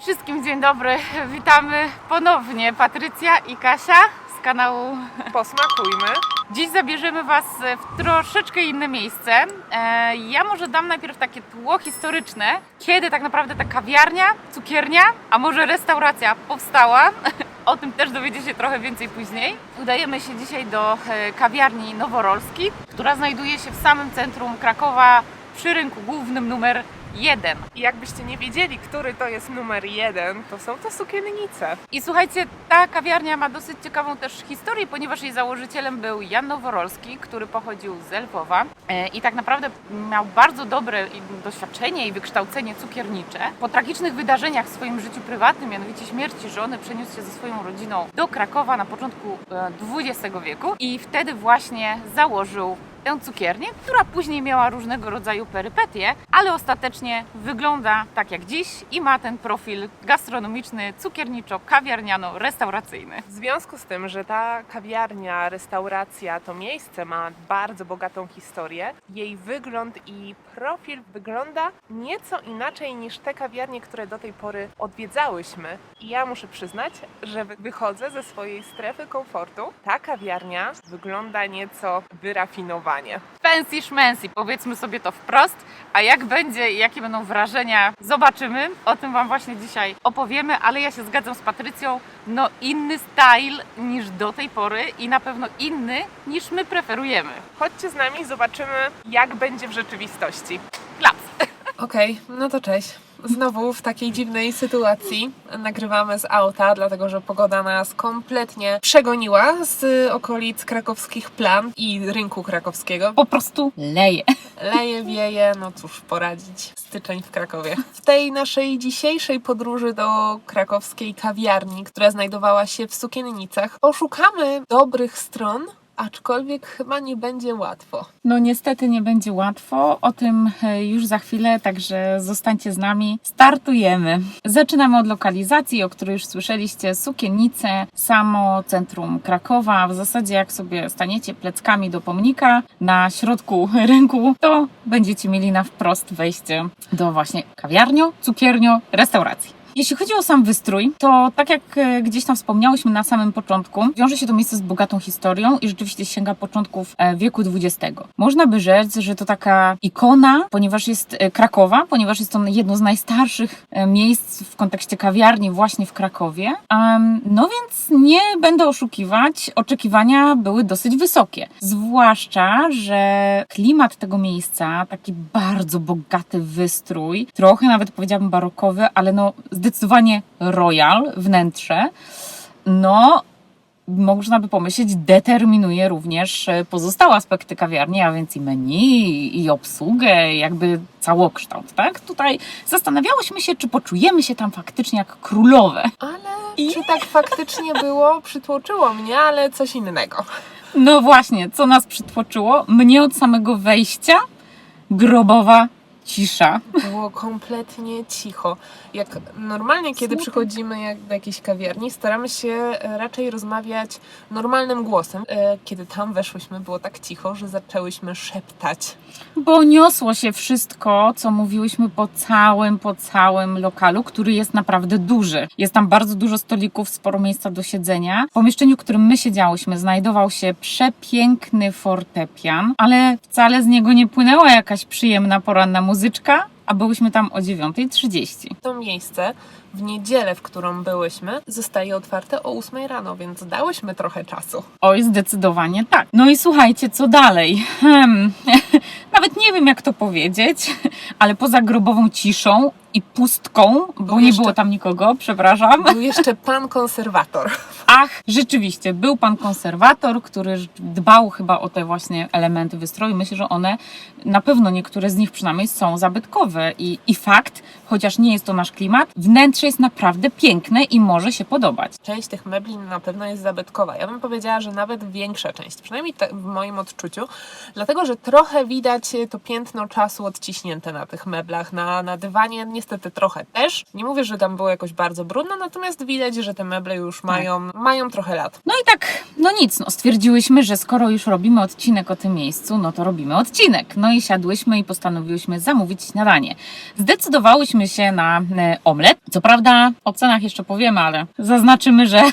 Wszystkim dzień dobry, witamy ponownie Patrycja i Kasia z kanału. Posmakujmy. Dziś zabierzemy Was w troszeczkę inne miejsce. E, Ja może dam najpierw takie tło historyczne, kiedy tak naprawdę ta kawiarnia, cukiernia, a może restauracja powstała. O tym też dowiecie się trochę więcej później. Udajemy się dzisiaj do e, kawiarni Noworolski, która znajduje się w samym centrum Krakowa przy rynku głównym numer 1. I jakbyście nie wiedzieli, który to jest numer jeden, to są to sukiennice. I słuchajcie, ta kawiarnia ma dosyć ciekawą też historię, ponieważ jej założycielem był Jan Noworolski, który pochodził z Lwowa e, i tak naprawdę miał bardzo dobre doświadczenie i wykształcenie cukiernicze. Po tragicznych wydarzeniach w swoim życiu prywatnym, mianowicie śmierci żony, przeniósł się ze swoją rodziną do Krakowa na początku e, XX wieku i wtedy właśnie założył tę cukiernię, która później miała różnego rodzaju perypetie, ale ostatecznie wygląda tak jak dziś i ma ten profil gastronomiczny, cukierniczo-kawiarniano-restauracyjny. W związku z tym, że ta kawiarnia, restauracja, to miejsce ma bardzo bogatą historię, jej wygląd i profil wygląda nieco inaczej niż te kawiarnie, które do tej pory odwiedzałyśmy. I ja muszę przyznać, że wy- wychodzę ze swojej strefy komfortu. Ta kawiarnia wygląda nieco wyrafinowanie. Fancy szmensy, powiedzmy sobie to wprost, a jak będzie i jakie będą wrażenia, zobaczymy. O tym Wam właśnie dzisiaj opowiemy, ale ja się zgadzam z Patrycją, no inny style niż do tej pory i na pewno inny niż my preferujemy. Chodźcie z nami, zobaczymy, jak będzie w rzeczywistości. Klaps! Okej, no to cześć. Znowu w takiej dziwnej sytuacji nagrywamy z auta, dlatego że pogoda nas kompletnie przegoniła z okolic krakowskich plan i rynku krakowskiego. Po prostu leje. Leje, wieje, no cóż poradzić. Styczeń w Krakowie. W tej naszej dzisiejszej podróży do krakowskiej kawiarni, która znajdowała się w Sukiennicach, poszukamy dobrych stron, aczkolwiek chyba nie będzie łatwo. No niestety nie będzie łatwo, o tym e, już za chwilę, także zostańcie z nami. Startujemy. Zaczynamy od lokalizacji, o której już słyszeliście, Sukiennice, samo centrum Krakowa. W zasadzie jak sobie staniecie pleckami do pomnika na środku rynku, to będziecie mieli na wprost wejście do właśnie kawiarnio, cukierniu, restauracji. Jeśli chodzi o sam wystrój, to tak jak e, gdzieś tam wspomniałyśmy na samym początku, wiąże się to miejsce z bogatą historią i rzeczywiście sięga początków e, wieku XX. Można by rzec, że to taka ikona, ponieważ jest e, Krakowa, ponieważ jest to jedno z najstarszych miejsc w kontekście kawiarni właśnie w Krakowie. No więc nie będę oszukiwać, oczekiwania były dosyć wysokie. Zwłaszcza, że klimat tego miejsca, taki bardzo bogaty wystrój, trochę nawet powiedziałabym barokowy, ale no zdecydowanie royal wnętrze, no można by pomyśleć, determinuje również e, pozostałe aspekty kawiarni, a więc i menu, i obsługę, jakby całokształt, tak? Tutaj zastanawiałyśmy się, czy poczujemy się tam faktycznie jak królowe. Ale czy tak faktycznie było? Przytłoczyło mnie, ale coś innego. No właśnie, co nas przytłoczyło? Mnie od samego wejścia grobowa cisza. Było kompletnie cicho. Jak normalnie, kiedy Smutno. przychodzimy jak do jakiejś kawiarni, staramy się e, raczej rozmawiać normalnym głosem. E, Kiedy tam weszłyśmy, było tak cicho, że zaczęłyśmy szeptać. Bo niosło się wszystko, co mówiłyśmy po całym, po całym lokalu, który jest naprawdę duży. Jest tam bardzo dużo stolików, sporo miejsca do siedzenia. W pomieszczeniu, w którym my siedziałyśmy, znajdował się przepiękny fortepian, ale wcale z niego nie płynęła jakaś przyjemna poranna muzyczka, a byłyśmy tam o 9.30. To miejsce w niedzielę, w którą byłyśmy, zostaje otwarte o 8 rano, więc dałyśmy trochę czasu. Oj, zdecydowanie tak. No i słuchajcie, co dalej? Hmm. Nawet nie wiem, jak to powiedzieć, ale poza grobową ciszą i pustką, bo Był nie jeszcze- było tam nikogo, przepraszam. Był jeszcze pan konserwator. Ach, rzeczywiście, był pan konserwator, który dbał chyba o te właśnie elementy wystroju. Myślę, że one, na pewno niektóre z nich przynajmniej są zabytkowe. I, I fakt, chociaż nie jest to nasz klimat, wnętrze jest naprawdę piękne i może się podobać. Część tych mebli na pewno jest zabytkowa. Ja bym powiedziała, że nawet większa część, przynajmniej tak w moim odczuciu, dlatego że trochę widać to piętno czasu odciśnięte na tych meblach, na, na dywanie. Nie niestety trochę też. Nie mówię, że tam było jakoś bardzo brudno, natomiast widać, że te meble już mają, mają trochę lat. No i tak, no nic, no stwierdziłyśmy, że skoro już robimy odcinek o tym miejscu, no to robimy odcinek. No i siadłyśmy i postanowiłyśmy zamówić śniadanie. Zdecydowałyśmy się na e, omlet. Co prawda o cenach jeszcze powiemy, ale zaznaczymy, że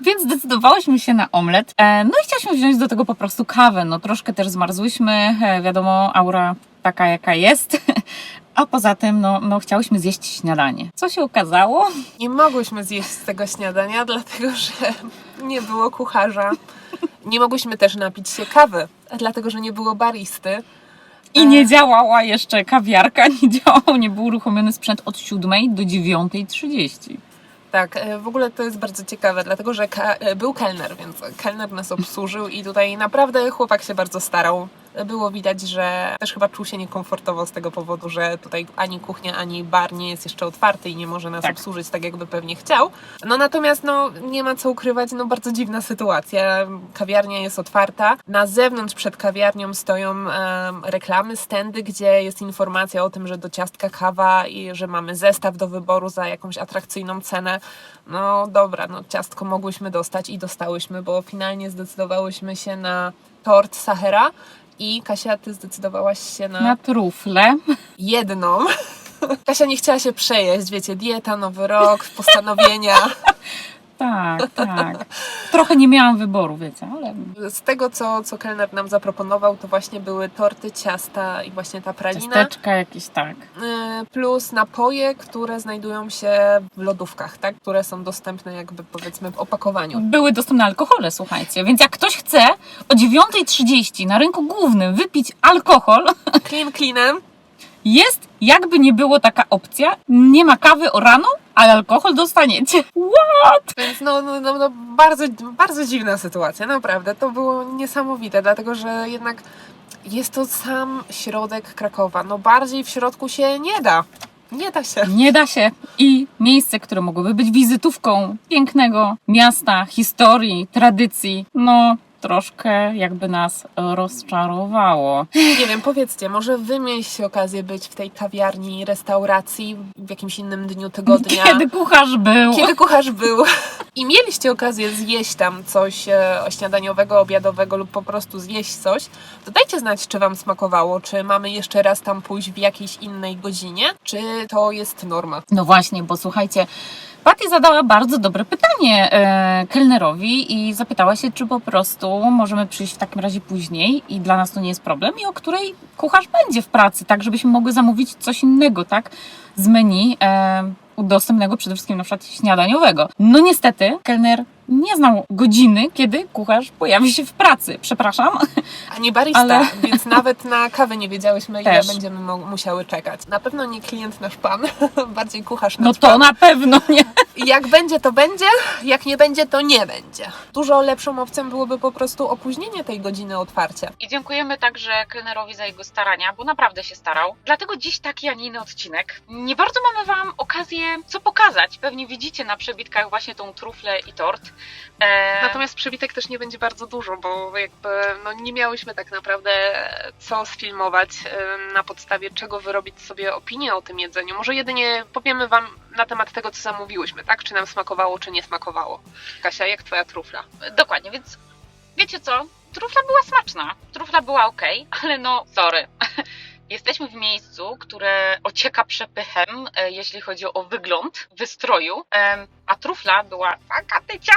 Więc zdecydowałyśmy się na omlet. E, No i chciałyśmy wziąć do tego po prostu kawę. No troszkę też zmarzłyśmy, e, wiadomo, aura taka jaka jest. A poza tym, no, no chciałyśmy zjeść śniadanie. Co się okazało? Nie mogłyśmy zjeść z tego śniadania, dlatego że nie było kucharza. Nie mogłyśmy też napić się kawy, dlatego że nie było baristy. I nie działała jeszcze kawiarka, nie działał, nie był uruchomiony sprzęt od 7 do 9.30. Tak, e, w ogóle to jest bardzo ciekawe, dlatego że e, był kelner, więc kelner nas obsłużył i tutaj naprawdę chłopak się bardzo starał. Było widać, że też chyba czuł się niekomfortowo z tego powodu, że tutaj ani kuchnia, ani bar nie jest jeszcze otwarty i nie może nas Tak. obsłużyć tak, jakby pewnie chciał. No natomiast no, nie ma co ukrywać, no bardzo dziwna sytuacja. Kawiarnia jest otwarta. Na zewnątrz przed kawiarnią stoją reklamy, stędy, gdzie jest informacja o tym, że do ciastka kawa i że mamy zestaw do wyboru za jakąś atrakcyjną cenę. No dobra, no ciastko mogłyśmy dostać i dostałyśmy, bo finalnie zdecydowałyśmy się na tort Sahera i Kasia, ty zdecydowałaś się na Na trufle. jedną. Kasia nie chciała się przejeść, wiecie, dieta, nowy rok, postanowienia. Tak, tak. Trochę nie miałam wyboru, wiecie, ale Z tego, co, co kelner nam zaproponował, to właśnie były torty, ciasta i właśnie ta pralina. ciasteczka jakieś tak. y, Plus napoje, które znajdują się w lodówkach, tak? Które są dostępne jakby powiedzmy w opakowaniu. Były dostępne alkohole, słuchajcie. Więc jak ktoś chce o 9.30 na rynku głównym wypić alkohol, Clean cleanem. jest jakby nie było taka opcja. Nie ma kawy o rano, ale alkohol dostaniecie. What? Więc no, no, no, no bardzo, bardzo dziwna sytuacja, naprawdę. To było niesamowite, dlatego że jednak jest to sam środek Krakowa. No bardziej w środku się nie da. Nie da się. Nie da się. I miejsce, które mogłoby być wizytówką pięknego miasta, historii, tradycji, no troszkę jakby nas rozczarowało. Nie wiem, powiedzcie, może wy mieliście okazję być w tej kawiarni, restauracji w jakimś innym dniu tygodnia. Kiedy kucharz był. Kiedy kucharz był i mieliście okazję zjeść tam coś e, śniadaniowego, obiadowego lub po prostu zjeść coś, to dajcie znać, czy Wam smakowało, czy mamy jeszcze raz tam pójść w jakiejś innej godzinie, czy to jest norma. No właśnie, bo słuchajcie, Patty zadała bardzo dobre pytanie e, kelnerowi i zapytała się, czy po prostu możemy przyjść w takim razie później i dla nas to nie jest problem i o której kucharz będzie w pracy, tak żebyśmy mogły zamówić coś innego, tak, z menu e, dostępnego przede wszystkim na przykład śniadaniowego. No niestety, kelner nie znał godziny, kiedy kucharz pojawi się w pracy. Przepraszam. A nie barista, Ale- więc nawet na kawę nie wiedziałyśmy, ile Też. będziemy musiały czekać. Na pewno nie klient nasz pan, bardziej kucharz No nasz to pan. na pewno nie. Jak będzie, to będzie, jak nie będzie, to nie będzie. Dużo lepszą opcją byłoby po prostu opóźnienie tej godziny otwarcia. I dziękujemy także kelnerowi za jego starania, bo naprawdę się starał. Dlatego dziś taki, a nie inny odcinek. Nie bardzo mamy Wam okazję co pokazać. Pewnie widzicie na przebitkach właśnie tą truflę i tort. E... Natomiast przebitek też nie będzie bardzo dużo, bo jakby no, nie miałyśmy tak naprawdę co sfilmować, em, na podstawie czego wyrobić sobie opinię o tym jedzeniu. Może jedynie powiemy Wam na temat tego, co zamówiłyśmy, tak? Czy nam smakowało, czy nie smakowało. Kasia, jak Twoja trufla? Dokładnie, więc wiecie co? Trufla była smaczna. Trufla była ok, ale no, sorry. Jesteśmy w miejscu, które ocieka przepychem, e, jeśli chodzi o wygląd wystroju, a trufla była taka tycia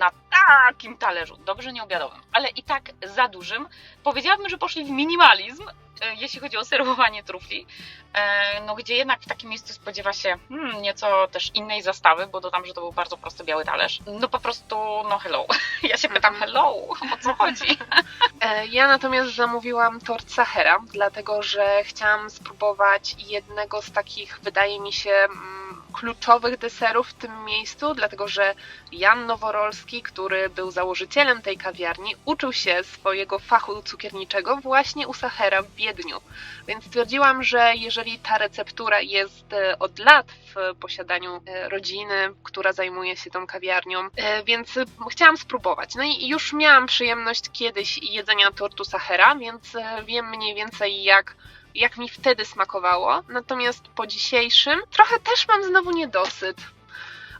na takim talerzu, dobrze nie obiadowym, ale i tak za dużym. Powiedziałabym, że poszli w minimalizm, e, jeśli chodzi o serwowanie trufli, e, no gdzie jednak w takim miejscu spodziewa się hmm, nieco też innej zastawy, bo dodam, że to był bardzo prosty biały talerz. No po prostu, no hello. Ja się pytam, hello, o co chodzi? E, Ja natomiast zamówiłam tort Sahera, dlatego że chciałam spróbować jednego z takich, wydaje mi się, mm, kluczowych deserów w tym miejscu, dlatego że Jan Noworolski, który był założycielem tej kawiarni, uczył się swojego fachu cukierniczego właśnie u Sahera w Wiedniu. Więc stwierdziłam, że jeżeli ta receptura jest e, od lat w posiadaniu e, rodziny, która zajmuje się tą kawiarnią, e, więc chciałam spróbować. No i już miałam przyjemność kiedyś jedzenia tortu Sahera, więc wiem mniej więcej jak jak mi wtedy smakowało. Natomiast po dzisiejszym trochę też mam znowu niedosyt.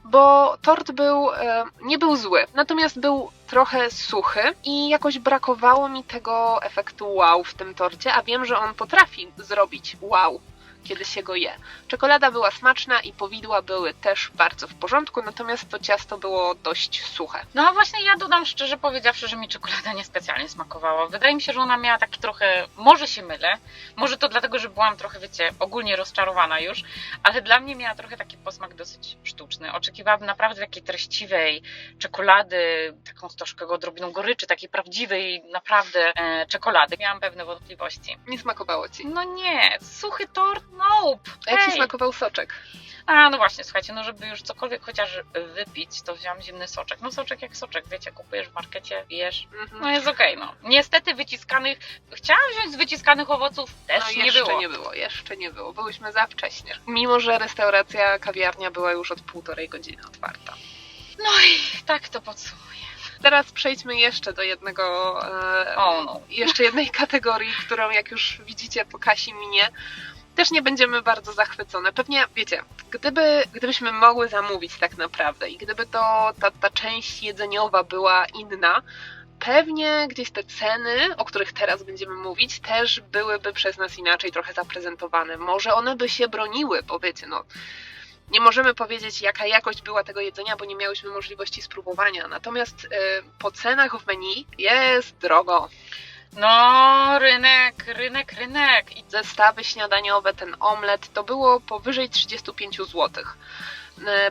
Bo tort był, e, nie był zły, natomiast był trochę suchy i jakoś brakowało mi tego efektu wow w tym torcie, a wiem, że on potrafi zrobić wow, kiedy się go je. Czekolada była smaczna i powidła były też bardzo w porządku, natomiast to ciasto było dość suche. No a właśnie ja dodam szczerze powiedziawszy, że mi czekolada niespecjalnie smakowała. Wydaje mi się, że ona miała taki trochę, może się mylę, może to dlatego, że byłam trochę, wiecie, ogólnie rozczarowana już, ale dla mnie miała trochę taki posmak dosyć sztuczny. Oczekiwałabym naprawdę takiej treściwej czekolady, taką z troszkę odrobiną goryczy, takiej prawdziwej naprawdę e, czekolady. Miałam pewne wątpliwości. Nie smakowało ci. No nie, suchy tort, nope. A jak ci Hej. smakował soczek? A, no właśnie, słuchajcie, no żeby już cokolwiek chociaż wypić, to wziąłam zimny soczek. No soczek jak soczek, wiecie, kupujesz w markecie, pijesz. Mhm. No jest okej, no. Niestety wyciskanych, chciałam wziąć z wyciskanych owoców, też No, nie jeszcze było. nie było, jeszcze nie było. Byłyśmy za wcześnie. Mimo, że restauracja, kawiarnia była już od półtorej godziny otwarta. No i tak to podsumuję. Teraz przejdźmy jeszcze do jednego, e, O no. jeszcze jednej kategorii, którą jak już widzicie po Kasi minie, też nie będziemy bardzo zachwycone. Pewnie, wiecie, gdyby, gdybyśmy mogły zamówić tak naprawdę i gdyby to ta, ta część jedzeniowa była inna, pewnie gdzieś te ceny, o których teraz będziemy mówić, też byłyby przez nas inaczej trochę zaprezentowane. Może one by się broniły, bo wiecie, no. Nie możemy powiedzieć, jaka jakość była tego jedzenia, bo nie miałyśmy możliwości spróbowania. Natomiast y, po cenach w menu jest drogo. No, rynek, rynek, rynek. I zestawy śniadaniowe, ten omlet, to było powyżej 35 zł.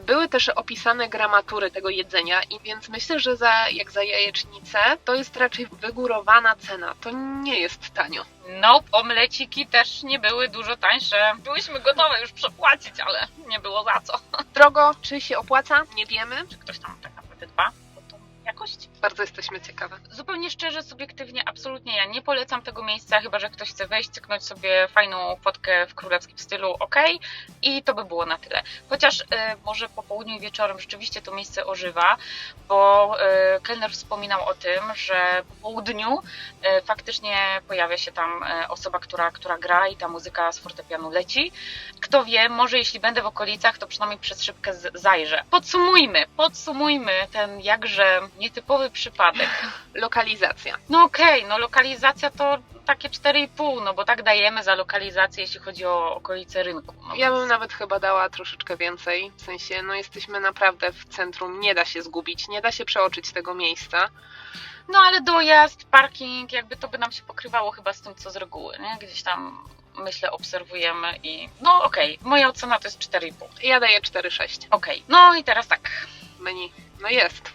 Były też opisane gramatury tego jedzenia i więc myślę, że za, jak za jajecznicę to jest raczej wygórowana cena. To nie jest tanio. nope, omleciki też nie były dużo tańsze. Byłyśmy gotowe już przepłacić, ale nie było za co. Drogo, czy się opłaca? Nie wiemy. Czy ktoś tam tak naprawdę dba o tą jakość? Bardzo jesteśmy ciekawe. Zupełnie szczerze, subiektywnie, absolutnie ja nie polecam tego miejsca, chyba że ktoś chce wejść, cyknąć sobie fajną fotkę w królewskim stylu, ok, i to by było na tyle. Chociaż e, może po południu i wieczorem rzeczywiście to miejsce ożywa, bo e, kelner wspominał o tym, że po południu e, faktycznie pojawia się tam e, osoba, która, która gra i ta muzyka z fortepianu leci. Kto wie, może jeśli będę w okolicach, to przynajmniej przez szybkę zajrzę. Podsumujmy, podsumujmy ten jakże nietypowy przypadek. Lokalizacja. No okej, no lokalizacja to takie 4,5, no bo tak dajemy za lokalizację, jeśli chodzi o okolice rynku. No Ja bym nawet chyba dała troszeczkę więcej. W sensie, no jesteśmy naprawdę w centrum, nie da się zgubić, nie da się przeoczyć tego miejsca. No ale dojazd, parking, jakby to by nam się pokrywało chyba z tym, co z reguły, nie? Gdzieś tam, myślę, obserwujemy i no okej, moja ocena to jest 4,5. Ja daję 4,6. Okej, no i teraz tak, Menu. No jest.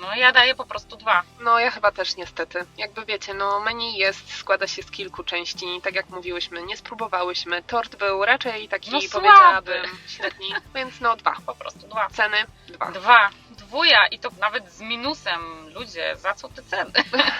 no ja daję po prostu 2. No ja chyba też niestety. Jakby wiecie, no menu jest, składa się z kilku części. Tak jak mówiłyśmy, nie spróbowałyśmy. Tort był raczej taki, No powiedziałabym, średni. Więc no dwa. Po prostu 2. Ceny dwa. Dwa, dwuja i to nawet z minusem. Ludzie, za co te ceny?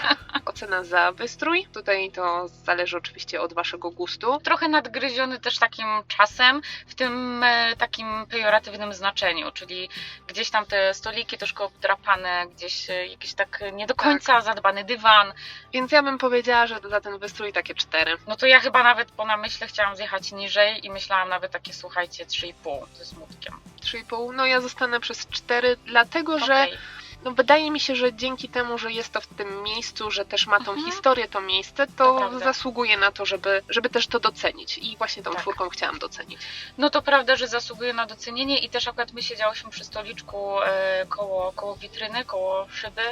Ocena za wystrój. Tutaj to zależy oczywiście od waszego gustu. trochę nadgryziony też takim czasem, w tym e, takim pejoratywnym znaczeniu, czyli gdzieś tam te stoliki troszkę obdrapane, gdzieś e, jakiś tak nie do końca zadbany dywan. Więc ja bym powiedziała, że za ten wystrój takie cztery. No to ja chyba nawet po namyśle chciałam zjechać niżej i myślałam nawet takie, słuchajcie, 3,5 ze smutkiem. 3,5. No ja zostanę przez cztery, dlatego że Okej. No wydaje mi się, że dzięki temu, że jest to w tym miejscu, że też ma tą Mhm. historię to miejsce, To to, zasługuje na to, żeby, żeby też to docenić. I właśnie tą Tak. czwórką chciałam docenić. No to prawda, że zasługuje na docenienie i też akurat my siedziałyśmy przy stoliczku e, koło, koło witryny, koło szyby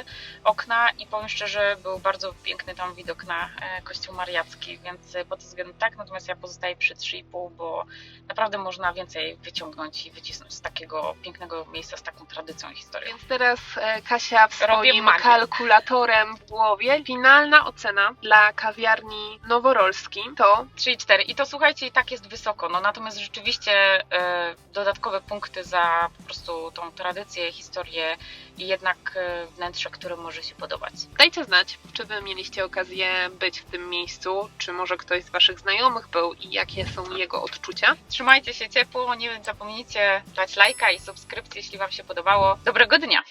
okna i powiem szczerze, był bardzo piękny tam widok na e, kościół mariacki, więc e, pod tym względem tak, natomiast ja pozostaję przy 3,5, bo naprawdę można więcej wyciągnąć i wycisnąć z takiego pięknego miejsca z taką tradycją i historią. Więc teraz e, Kasia swoim kalkulatorem w głowie. Finalna ocena dla kawiarni Noworolski to 3,4 i to słuchajcie i tak jest wysoko, no natomiast rzeczywiście e, dodatkowe punkty za po prostu tą tradycję, historię i jednak e, wnętrze, które może się podobać. Dajcie znać, czy wy mieliście okazję być w tym miejscu, czy może ktoś z waszych znajomych był i jakie są jego odczucia. Trzymajcie się ciepło, nie zapomnijcie dać lajka i subskrypcji, jeśli Wam się podobało. Dobrego dnia!